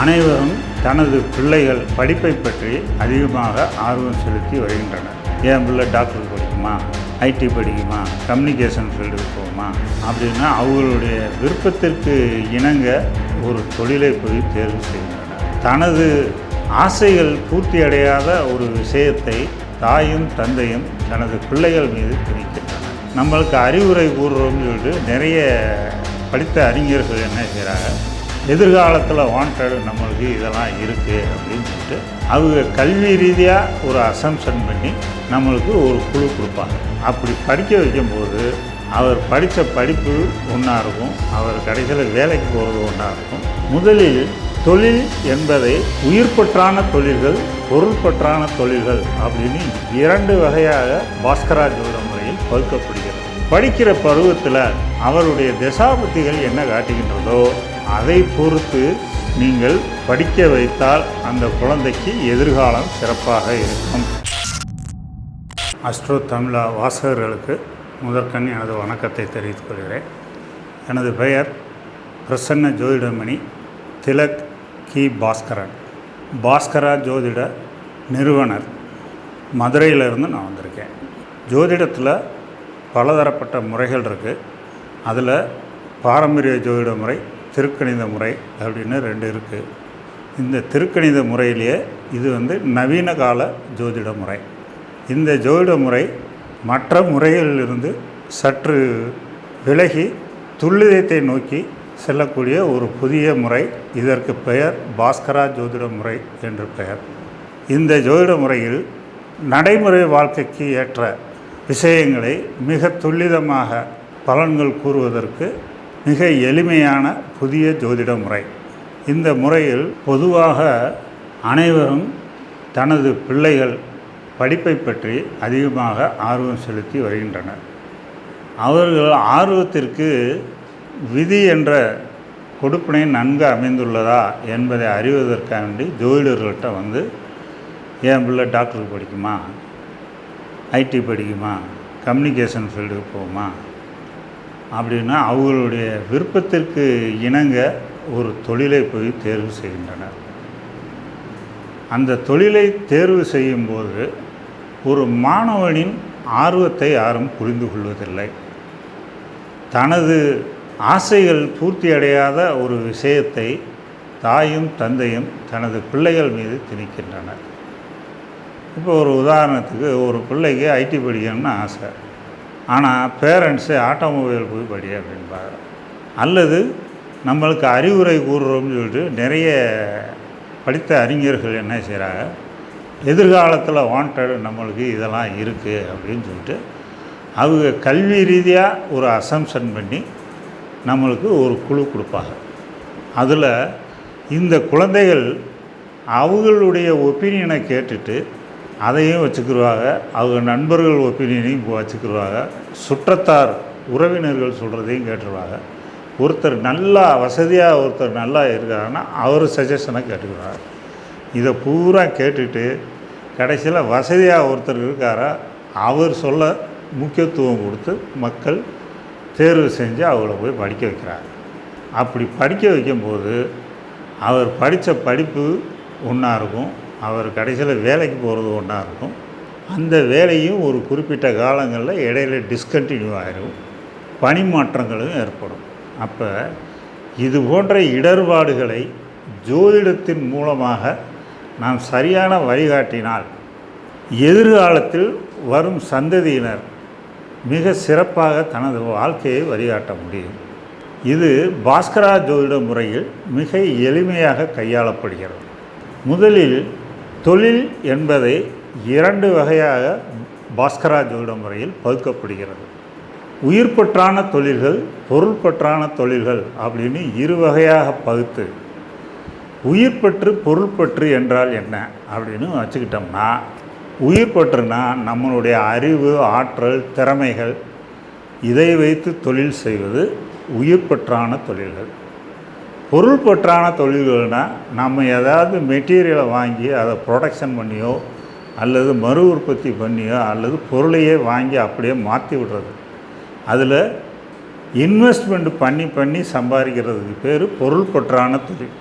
அனைவரும் தனது பிள்ளைகள் படிப்பை பற்றி அதிகமாக ஆர்வம் செலுத்தி வருகின்றனர். என் பிள்ளை டாக்டர் படிக்குமா? ஐடி படிக்குமா? கம்யூனிகேஷன் ஃபீல்டுக்கு போகுமா? அப்படின்னா அவங்களுடைய விருப்பத்திற்கு இணங்க ஒரு தொழிலை போய் தேர்வு செய்கின்றனர். தனது ஆசைகள் பூர்த்தி அடையாத ஒரு விஷயத்தை தாயும் தந்தையும் தனது பிள்ளைகள் மீது திணிக்கின்றனர். நம்மளுக்கு அறிவுரை கூறுறோம்னு சொல்லிட்டு நிறைய படித்த அறிஞர்கள் என்ன செய்கிறாங்க எதிர்காலத்தில் வாண்டட் நம்மளுக்கு இதெல்லாம் இருக்குது அப்படின்னு சொல்லிட்டு அவங்க கல்வி ரீதியாக ஒரு அசம்ஷன் பண்ணி நம்மளுக்கு ஒரு குழு கொடுப்பாங்க. அப்படி படிக்க வைக்கும்போது அவர் படித்த படிப்பு ஒன்றா இருக்கும் அவர் கடைசியில் வேலைக்கு போகிறது ஒன்றா இருக்கும். முதலில் தொழில் என்பதை உயிர்பற்றான தொழில்கள் பொருள்பற்றான தொழில்கள் அப்படின்னு இரண்டு வகையாக பாஸ்கராஜோட முறையில் பகுக்கப்படுகிறது படிக்கிற பருவத்தில் அவருடைய தசாபத்திகள் என்ன காட்டுகின்றதோ அதை பொறுத்து நீங்கள் படிக்க வைத்தால் அந்த குழந்தைக்கு எதிர்காலம் சிறப்பாக இருக்கும். அஸ்ட்ரோ தமிழா வாசகர்களுக்கு முதற்கண் எனது வணக்கத்தை தெரிவித்துக் கொள்கிறேன். எனது பெயர் பிரசன்ன ஜோதிடமணி திலக் கி. பாஸ்கரன். பாஸ்கரா ஜோதிட நிறுவனர். மதுரையிலிருந்து நான் வந்திருக்கேன். ஜோதிடத்தில் பலதரப்பட்ட முறைகள் இருக்குது அதில் பாரம்பரிய ஜோதிட முறை திருக்கணித முறை அப்படின்னு ரெண்டு இருக்குது இந்த திருக்கணித முறையிலேயே இது வந்து நவீன கால ஜோதிட முறை. இந்த ஜோதிட முறை மற்ற முறைகளிலிருந்து சற்று விலகி துல்லியத்தை நோக்கி செல்லக்கூடிய ஒரு புதிய முறை. இதற்கு பெயர் பாஸ்கரா ஜோதிட முறை என்று பெயர். இந்த ஜோதிட முறையில் நடைமுறை வாழ்க்கைக்கு ஏற்ற விஷயங்களை மிக துல்லிதமாக பலன்கள் கூறுவதற்கு மிக எளிமையான புதிய ஜோதிட முறை. இந்த முறையில் பொதுவாக அனைவரும் தனது பிள்ளைகள் படிப்பை பற்றி அதிகமாக ஆர்வம் செலுத்தி வருகின்றனர். அவர்கள் ஆர்வத்திற்கு விதி என்ற கொடுப்பினை நன்கு அமைந்துள்ளதா என்பதை அறிவதற்காண்டி ஜோதிடர்கள்ட்ட வந்து என் பிள்ளை டாக்டருக்கு படிக்குமா? ஐடி படிக்குமா? கம்யூனிகேஷன் ஃபீல்டுக்கு போகுமா? அப்படின்னா அவர்களுடைய விருப்பத்திற்கு இணங்க ஒரு தொழிலை போய் தேர்வு செய்கின்றனர். அந்த தொழிலை தேர்வு செய்யும்போது ஒரு மாணவனின் ஆர்வத்தை யாரும் புரிந்து கொள்வதில்லை. தனது ஆசைகள் பூர்த்தி அடையாத ஒரு விஷயத்தை தாயும் தந்தையும் தனது பிள்ளைகள் மீது திணிக்கின்றனர். இப்போ ஒரு உதாரணத்துக்கு ஒரு பிள்ளைக்கு ஐடி படிக்கணும்னு ஆசை. ஆனால் பேரண்ட்ஸு ஆட்டோமொபைல் போய் படி அப்படின்பாங்க அல்லது நம்மளுக்கு அறிவுரை கூறுறோம்னு சொல்லிட்டு நிறைய படித்த அறிஞர்கள் என்ன செய்கிறாங்க எதிர்காலத்தில் வாண்டட் நம்மளுக்கு இதெல்லாம் இருக்குது அப்படின்னு சொல்லிட்டு அவங்க கல்வி ரீதியாக ஒரு அசம்ஷன் பண்ணி நம்மளுக்கு ஒரு குழு கொடுப்பாங்க. அதில் இந்த குழந்தைகள் அவங்களுடைய ஒப்பீனியனை கேட்டுட்டு அதையும் வச்சுக்கிடுவாங்க அவங்க நண்பர்கள் ஒப்பீனியனையும் வச்சுக்கிடுவாங்க சுற்றத்தார் உறவினர்கள் சொல்கிறதையும் கேட்டுருவாங்க. ஒருத்தர் நல்லா வசதியாக ஒருத்தர் நல்லா இருக்காருன்னா அவர் சஜஷனை கேட்டுக்கிறார் இதை பூரா கேட்டுட்டு கடைசியில் வசதியாக ஒருத்தர் இருக்காரா அவர் சொல்ல முக்கியத்துவம் கொடுத்து மக்கள் தேர்வு செஞ்சு அவங்கள போய் படிக்க வைக்கிறார் அப்படி படிக்க வைக்கும்போது அவர் படித்த படிப்பு ஒன்றா இருக்கும். அவர் கடைசியில் வேலைக்கு போகிறது ஒன்றா இருக்கும். அந்த வேலையும் ஒரு குறிப்பிட்ட காலங்களில் இடையில டிஸ்கண்டினியூ ஆகிடும் பணிமாற்றங்களும் ஏற்படும். அப்போ இது போன்ற இடர்பாடுகளை ஜோதிடத்தின் மூலமாக நாம் சரியான வழிகாட்டினால் எதிர்காலத்தில் வரும் சந்ததியினர் மிக சிறப்பாக தனது வாழ்க்கையை வழிகாட்ட முடியும். இது பாஸ்கரா ஜோதிட முறையில் மிக எளிமையாக கையாளப்படுகிறது. முதலில் தொழில் என்பதை இரண்டு வகையாக பாஸ்கரா ஜோதிட முறையில் பகுக்கப்படுகிறது. உயிர்பற்றான தொழில்கள் பொருள்பற்றான தொழில்கள் அப்படின்னு இரு வகையாக பகுத்து உயிர்பற்று பொருள்பற்று என்றால் என்ன அப்படின்னு வச்சுக்கிட்டோம்னா உயிர்பற்றுனா நம்மளுடைய அறிவு ஆற்றல் திறமைகள் இதை வைத்து தொழில் செய்வது உயிர்பற்றான தொழில்கள். பொருள்பற்றான தொழில்கள்னால் நம்ம ஏதாவது மெட்டீரியலை வாங்கி அதை ப்ரொடக்ஷன் பண்ணியோ அல்லது மறு உற்பத்தி பண்ணியோ அல்லது பொருளையே வாங்கி அப்படியே மாற்றி விடுறது. அதில் இன்வெஸ்ட்மெண்ட் பண்ணி பண்ணி சம்பாதிக்கிறதுக்கு பேர் பொருள்பற்றான தொழில்.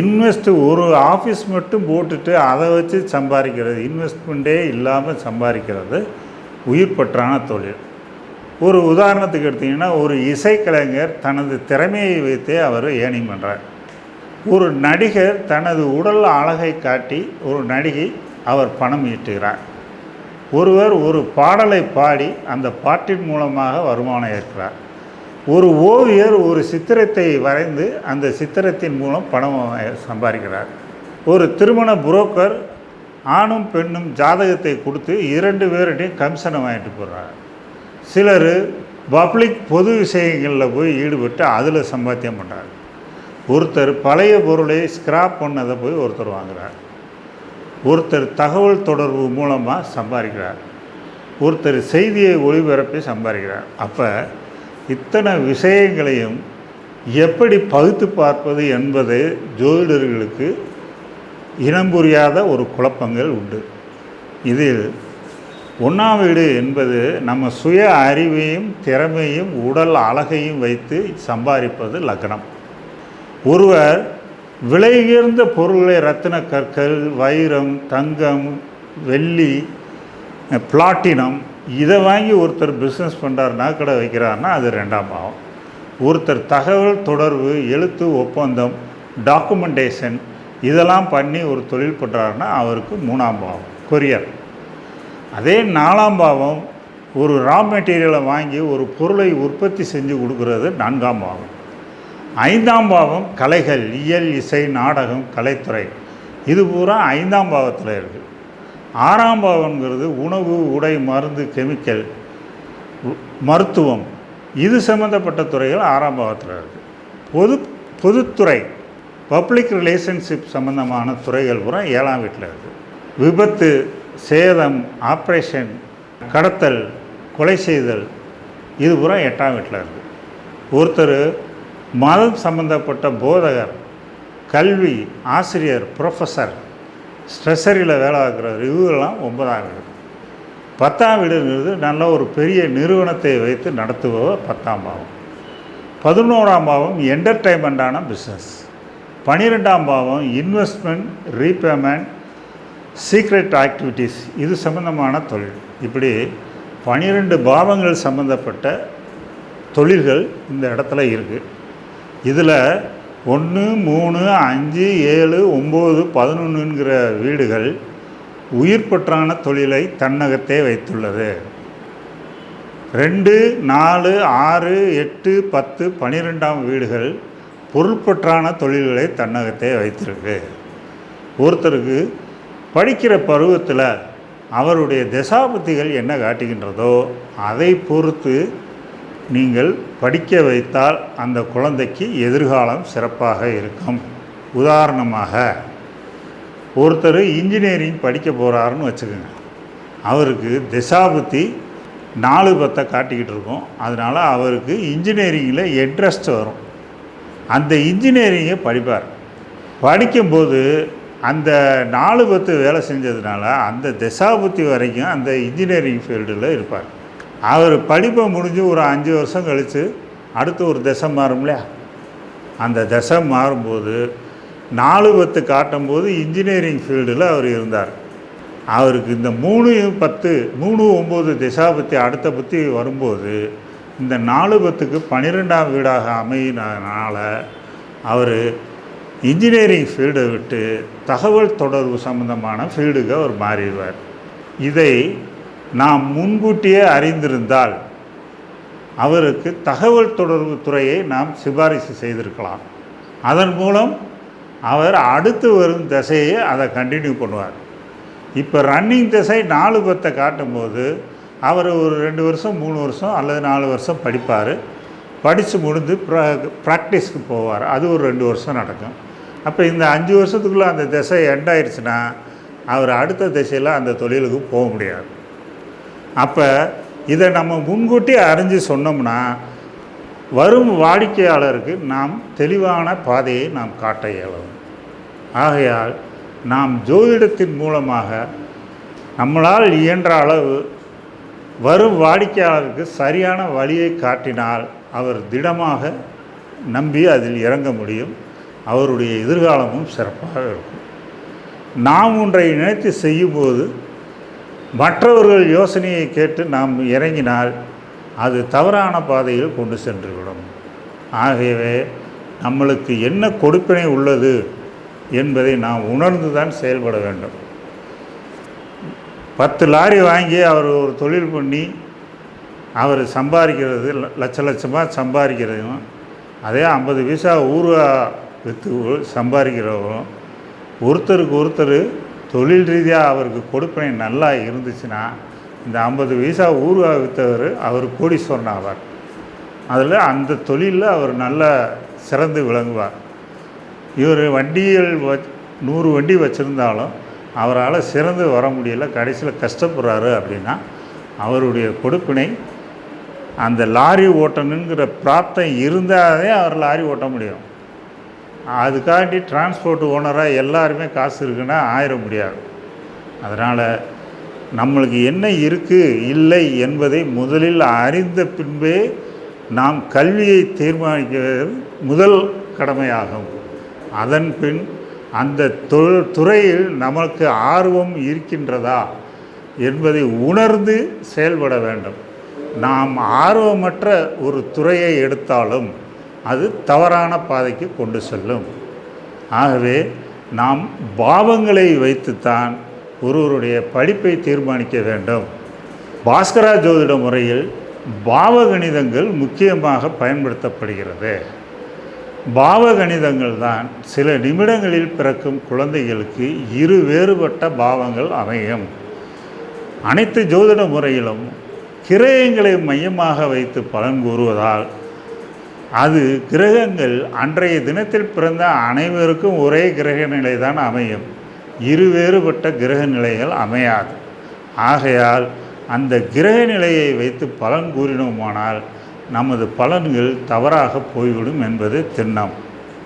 இன்வெஸ்ட் ஒரு ஆஃபீஸ் மட்டும் போட்டுட்டு அதை வச்சு சம்பாதிக்கிறது இன்வெஸ்ட்மெண்ட்டே இல்லாமல் சம்பாதிக்கிறது உயிர் பற்றான தொழில். ஒரு உதாரணத்துக்கு எடுத்திங்கன்னா ஒரு இசைக்கலைஞர் தனது திறமையை வைத்தே அவர் ஏர்னிங் பண்ணுறார் ஒரு நடிகர் தனது உடல் அழகை காட்டி ஒரு நடிகை அவர் பணம் ஈட்டுகிறார். ஒருவர் ஒரு பாடலை பாடி அந்த பாட்டின் மூலமாக வருமானம் ஏற்கிறார் ஒரு ஓவியர் ஒரு சித்திரத்தை வரைந்து அந்த சித்திரத்தின் மூலம் பணம் சம்பாதிக்கிறார். ஒரு திருமண புரோக்கர் ஆணும் பெண்ணும் ஜாதகத்தை கொடுத்து இரண்டு பேருடையும் கமிஷனை வாங்கிட்டு போடுறாங்க சிலர் பப்ளிக் பொது விஷயங்களில் போய் ஈடுபட்டு அதில் சம்பாத்தியம் பண்ணுறார் ஒருத்தர் பழைய பொருளை ஸ்கிராப் பண்ணதை போய் ஒருத்தர் வாங்குகிறார் ஒருத்தர் தகவல் தொடர்பு மூலமாக சம்பாதிக்கிறார். ஒருத்தர் செய்தியை ஒளிபரப்பி சம்பாதிக்கிறார். அப்போ இத்தனை விஷயங்களையும் எப்படி பகுத்து பார்ப்பது என்பது ஜோதிடர்களுக்கு இனம் புரியாத ஒரு குழப்பங்கள் உண்டு. இதில் ஒன்றாம் வீடு என்பது நம்ம சுய அறிவையும் திறமையும் உடல் அழகையும் வைத்து சம்பாதிப்பது லக்னம். ஒருவர் விலை உயர்ந்த பொருள்களை ரத்தின கற்கள் வைரம் தங்கம் வெள்ளி பிளாட்டினம் இதை வாங்கி ஒருத்தர் பிஸ்னஸ் பண்ணுறாருனா கடை வைக்கிறாருன்னா அது ரெண்டாம் பாவம். ஒருத்தர் தகவல் தொடர்பு எழுத்து ஒப்பந்தம் டாக்குமெண்டேஷன் இதெல்லாம் பண்ணி ஒரு தொழில் பண்ணுறாருன்னா அவருக்கு மூணாம் பாவம் கொரியர் அதே நாலாம் பாவம் ஒரு ரா மெட்டீரியலை வாங்கி ஒரு பொருளை உற்பத்தி செஞ்சு கொடுக்கறது நான்காம் பாவம். ஐந்தாம் பாவம் கலைகள் இயல் இசை நாடகம் கலைத்துறை. இது பூரா ஐந்தாம் பாவத்தில் இருக்குது ஆறாம் பாவங்கிறது உணவு உடை மருந்து கெமிக்கல் மருத்துவம். இது சம்மந்தப்பட்ட துறைகள் ஆறாம் பாவத்தில் இருக்குது பொது பொதுத்துறை பப்ளிக் ரிலேஷன்ஷிப் சம்மந்தமான துறைகள் பூரா ஏழாம் வீட்டில் இருக்குது விபத்து சேதம் ஆப்ரேஷன் கடத்தல் கொலை செய்தல் இது பூரா எட்டாம் வீட்டில் இருக்குது ஒருத்தர் மதம் சம்பந்தப்பட்ட போதகர் கல்வி ஆசிரியர் ப்ரொஃபஸர் ஸ்ட்ரெஸரியில் வேலை பார்க்குறவர் இவங்கெல்லாம் ஒன்பதாம் வீடு. பத்தாம் வீடுங்கிறது நல்ல ஒரு பெரிய நிறுவனத்தை வைத்து நடத்துபவர் பத்தாம் பாவம். பதினோராம் பாவம் என்டர்டைன்மெண்ட்டான பிஸ்னஸ் பன்னிரெண்டாம் பாவம் இன்வெஸ்ட்மெண்ட் ரீபேமெண்ட் சீக்ரெட் ஆக்டிவிட்டீஸ் இது சம்பந்தமான தொழில். இப்படி பனிரெண்டு பாவங்கள் சம்பந்தப்பட்ட தொழில்கள் இந்த இடத்துல இருக்குது இதில் ஒன்று மூணு அஞ்சு ஏழு ஒம்பது பதினொன்றுங்கிற வீடுகள் உயிர்ப்பற்றான தொழிலை தன்னகத்தே வைத்துள்ளது. ரெண்டு நாலு ஆறு எட்டு பத்து பன்னிரெண்டாம் வீடுகள் பொருள்பற்றான தொழில்களை தன்னகத்தே வைத்திருக்கு. ஒருத்தருக்கு படிக்கிற பருவத்தில் அவருடைய தசாபுத்திகள் என்ன காட்டுகின்றதோ அதை பொறுத்து நீங்கள் படிக்க வைத்தால் அந்த குழந்தைக்கு எதிர்காலம் சிறப்பாக இருக்கும். உதாரணமாக ஒருத்தர் இன்ஜினியரிங் படிக்க போகிறாருன்னு வச்சுக்கோங்க. அவருக்கு திசாபுத்தி நாலு பத்தை காட்டிக்கிட்டு இருக்கோம். அதனால் அவருக்கு இன்ஜினியரிங்கில் இன்ட்ரெஸ்ட் வரும். அந்த இன்ஜினியரிங்கை படிப்பார். படிக்கும்போது அந்த நாலு பத்து வேலை செஞ்சதுனால அந்த திசாபுத்தி வரைக்கும் அந்த இன்ஜினியரிங் ஃபீல்டில் இருப்பார். அவர் படிப்பை முடிஞ்சு ஒரு அஞ்சு வருஷம் கழித்து அடுத்து ஒரு திசை மாறும் இல்லையா? அந்த திசை மாறும்போது நாலு பத்து காட்டும்போது இன்ஜினியரிங் ஃபீல்டில் அவர் இருந்தார். அவருக்கு இந்த மூணு பத்து மூணு ஒம்பது திசாபத்தி அடுத்த பற்றி வரும்போது இந்த நாலு பத்துக்கு பன்னிரெண்டாம் வீடாக அமையினால அவர் இன்ஜினியரிங் ஃபீல்டை விட்டு தகவல் தொடர்பு சம்பந்தமான ஃபீல்டுக்கு அவர் மாறிடுவார். இதை நாம் முன்கூட்டியே அறிந்திருந்தால் அவருக்கு தகவல் தொடர்பு துறையை நாம் சிபாரிசு செய்திருக்கலாம். அதன் மூலம் அவர் அடுத்து வரும் திசையை அதை கண்டினியூ பண்ணுவார். இப்போ ரன்னிங் திசை நாலு பத்தை காட்டும்போது அவர் ஒரு ரெண்டு வருஷம் மூணு வருஷம் அல்லது நாலு வருஷம் படிப்பார். படித்து முடிந்து ப்ரா ப்ராக்டிஸ்க்கு போவார். அது ஒரு ரெண்டு வருஷம் நடக்கும். அப்போ இந்த அஞ்சு வருஷத்துக்குள்ளே அந்த திசை எண்ட் ஆயிடுச்சுன்னா அவர் அடுத்த திசையில் அந்த தொழிலுக்கு போக முடியாது. அப்போ இதை நம்ம முன்கூட்டி அறிஞ்சு சொன்னோம்னா வரும் வாடிக்கையாளருக்கு நாம் தெளிவான பாதையை நாம் காட்ட இயலும். ஆகையால் நாம் ஜோதிடத்தின் மூலமாக நம்மளால் இயன்ற அளவு வரும் வாடிக்கையாளருக்கு சரியான வழியை காட்டினால் அவர் திடமாக நம்பி அதில் இறங்க முடியும். அவருடைய எதிர்காலமும் சிறப்பாக இருக்கும். நாம் ஒன்றை நினைத்து செய்யும்போது மற்றவர்கள் யோசனையை கேட்டு நாம் இறங்கினால் அது தவறான பாதையில் கொண்டு சென்றுவிடும். ஆகவே நம்மளுக்கு என்ன கொடுப்பினை உள்ளது என்பதை நாம் உணர்ந்து தான் செயல்பட வேண்டும். பத்து லாரி வாங்கி அவர் ஒரு தொழில் பண்ணி அவர் சம்பாதிக்கிறது லட்ச லட்சமாக சம்பாதிக்கிறதும் அதே ஐம்பது பைசா ஊறுகா விற்று சம்பாதிக்கிறவரும் ஒருத்தருக்கு ஒருத்தர் தொழில் ரீதியாக அவருக்கு கொடுப்பினை நல்லா இருந்துச்சுன்னா இந்த ஐம்பது பைசா ஊறுகா விற்றவர் அவர் கோடீஸ்வரன் ஆவார் அதில் அந்த தொழிலில் அவர் நல்லா சிறந்து விளங்குவார். இவர் வண்டிகள் வ நூறு வண்டி வச்சுருந்தாலும் அவரால் சிறந்து வர முடியல கடைசியில் கஷ்டப்படுறாரு அப்படின்னா அவருடைய கொடுப்பினை அந்த லாரி ஓட்டணுங்கிற பிராப்தம் இருந்தாலே அவர் லாரி ஓட்ட முடியும். அதுக்காண்டி டிரான்ஸ்போர்ட் ஓனராக எல்லாருமே காசு இருக்குன்னா ஆயிட முடியாது. அதனால் நம்மளுக்கு என்ன இருக்குது இல்லை என்பதை முதலில் அறிந்த பின்பே நாம் கல்வியை தீர்மானிக்கிறது முதல் கடமையாகும். அதன் பின் அந்த தொழில் துறையில் நமக்கு ஆர்வம் இருக்கின்றதா என்பதை உணர்ந்து செயல்பட வேண்டும். நாம் ஆர்வமற்ற ஒரு துறையை எடுத்தாலும் அது தவறான பாதைக்கு கொண்டு செல்லும். ஆகவே நாம் பாவங்களை வைத்துத்தான் ஒருவருடைய படிப்பை தீர்மானிக்க வேண்டும். பாஸ்கரா ஜோதிட முறையில் பாவகணிதங்கள் முக்கியமாக பயன்படுத்தப்படுகிறது. பாவகணிதங்கள் தான் சில நிமிடங்களில் பிறக்கும் குழந்தைகளுக்கு இரு வேறுபட்ட பாவங்கள் அமையும். அனைத்து ஜோதிட முறையிலும் கிரயங்களை மையமாக வைத்து பலன் கூறுவதால் அது கிரகங்கள் அன்றைய தினத்தில் பிறந்த அனைவருக்கும் ஒரே கிரக நிலை தான் அமையும். இரு வேறுபட்ட கிரக நிலைகள் அமையாது. ஆகையால் அந்த கிரக நிலையை வைத்து பலன் கூறினோமானால் நமது பலன்கள் தவறாக போய்விடும் என்பது திண்ணம்.